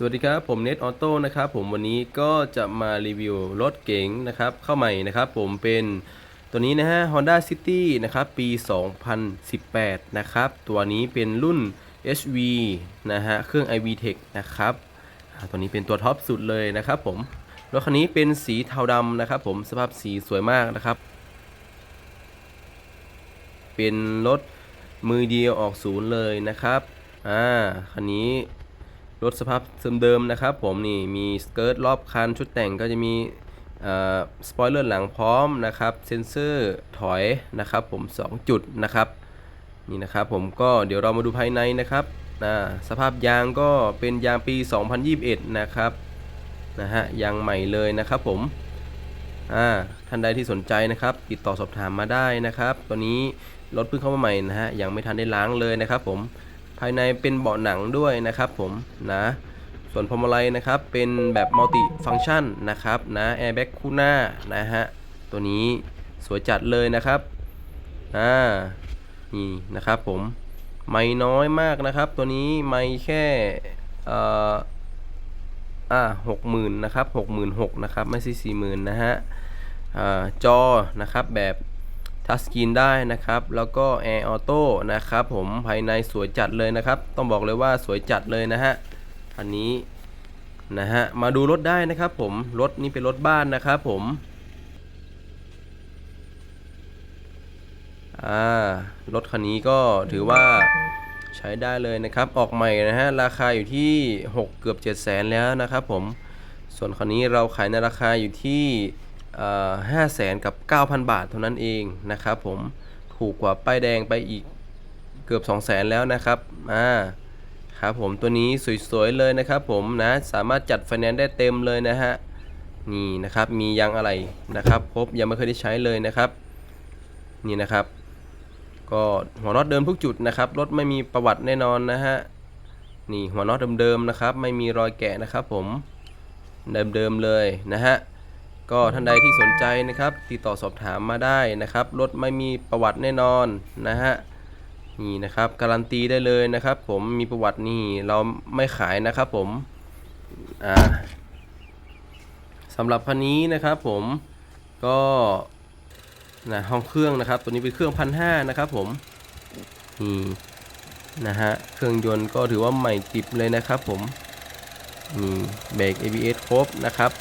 สวัสดีครับ ผมเน็ตออโต้นะครับผมวันนี้ก็จะมารีวิวรถเก๋งนะครับเข้าใหม่นะครับผมเป็นตัวนี้นะฮะ Honda City นะครับปี 2018 นะครับตัวนี้เป็นรุ่น HV นะฮะเครื่อง iV Tech นะครับตัวนี้เป็นตัวท็อปสุดเลยนะครับผมรถคันนี้เป็นสีเทาดำนะครับผมสภาพสีสวยมากนะครับ เป็นรถมือเดียวออกศูนย์เลยนะครับอ่าคันนี้ รถสภาพเดิมๆนะครับ ผมนี่มีสเกิร์ตรอบคันชุดแต่งก็จะมีสปอยเลอร์หลังพร้อมนะครับ เซนเซอร์ถอยนะครับ ผม 2 จุดนะครับนี่นะครับผมก็เดี๋ยวเรามาดูภายในนะครับนะสภาพยางก็เป็นยางปี 2021 นะครับนะฮะยางใหม่เลยนะครับผมอ่าท่านใดที่สนใจนะครับ ติดต่อสอบถามมาได้นะครับ ตัวนี้รถเพิ่งเข้ามาใหม่นะฮะยังไม่ทันได้ล้างเลยนะครับผม ภายในเป็นเบาะหนังด้วยนะครับผมนะส่วนพวงมาลัยนะครับเป็นแบบมัลติฟังชันนะครับนะแอร์แบ็กคู่หน้านะฮะตัวนี้สวยจัดเลยนะครับอ่านี่นะครับผมไม่น้อยมากนะครับ ตัวนี้ไม่แค่อ่ออ่าหกหมื่นนะครับหกหมื่นหกนะครับไม่ใช่สี่หมื่นนะฮะอ่าจอนะครับแบบ ทัชสกรีนได้นะครับ แล้วก็แอร์ออโต้นะครับผมภายในสวยจัดเลยนะครับ ต้องบอกเลยว่าสวยจัดเลยนะฮะอันนี้นะฮะมาดูรถได้นะครับผมรถนี้เป็นรถบ้านนะครับผมอ่ารถคันนี้ก็ถือว่าใช้ได้เลยนะครับ ออกใหม่นะฮะราคาอยู่ที่ 6 เกือบ7 0 0แสนแล้วนะครับผมส่วนคันนี้เราขายในราคาอยู่ที่ ห้าแสนกับ 9,000 บาทเท่านั้นเองนะครับผมถูกกว่าป้ายแดงไปอีกเกือบ 2 0 0แสนแล้วนะครับอ่าครับผมตัวนี้สวยๆเลยนะครับผมนะสามารถจัดไฟแนนซ์ได้เต็มเลยนะฮะนี่นะครับมียางอะไรนะครับครบยังไม่เคยได้ใช้เลยนะครับนี่นะครับ ก็หัวน็อตเดิมทุกจุดนะครับรถไม่มีประวัติแน่นอนนะฮะนี่หัวน็อตเดิมๆนะครับ ไม่มีรอยแกะนะครับ ผมเดิมๆเลยนะฮะ ก็ท่านใดที่สนใจนะครับ ติดต่อสอบถามมาได้นะครับ รถไม่มีประวัติแน่นอนนะฮะนี่นะครับการันตีได้เลยนะครับ ผมมีประวัตินี่เราไม่ขายนะครับผมอ่าสำหรับคันนี้นะครับผมก็นะห้องเครื่องนะครับ ตัวนี้เป็นเครื่องพันห้านะครับผมนี่นะฮะเครื่องยนต์ก็ถือว่าใหม่ติดเลยนะครับผมนี่เบรก ABS ครบนะครับ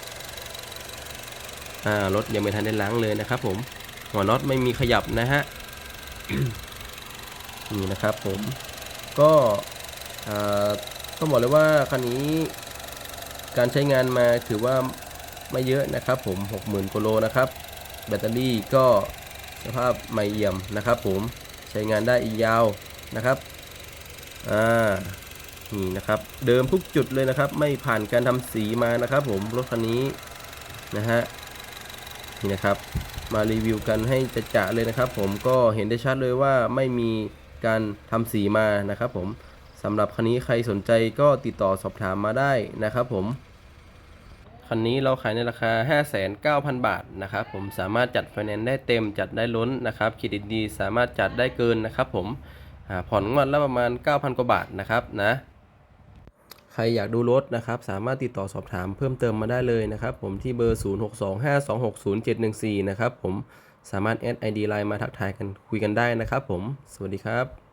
อ่ารถยังไม่ทันได้ล้างเลยนะครับผมหัวน็อตไม่มีขยับนะฮะนี่นะครับผมก็ต้องบอกเลยว่าคันนี้การใช้งานมาถือว่าไม่เยอะนะครับผม 60,000กิโลนะครับ แบตเตอรี่ก็สภาพใหม่เอี่ยมนะครับผมใช้งานได้อีกยาวนะครับอ่านี่นะครับเดิมทุกจุดเลยนะครับ ไม่ผ่านการทำสีมานะครับผมรถคันนี้นะฮะ นี่นะครับ มารีวิวกันให้จะจะเลยนะครับ ผมก็เห็นได้ชัดเลยว่าไม่มีการทำสีมานะครับ ผมสำหรับคันนี้ใครสนใจก็ติดต่อสอบถามมาได้นะครับ ผมคันนี้เราขายในราคา 59,000 บาทนะครับผมสามารถจัดไฟแนนซ์ได้เต็มจัดได้ล้นนะครับเครดิตดีสามารถจัดได้เกินนะครับ ผมผ่อนงวดละประมาณ 9,000 กว่าบาทนะครับนะ ครอยากดูรถนะครับสามารถติดต่อสอบถามเพิ่มเติมมาได้เลยนะครับผมที่เบอร์ 0625260714 นะครับผมสามารถแอด ID ไลน์มาทักทายกันคุยกันได้นะครับผม สวัสดีครับ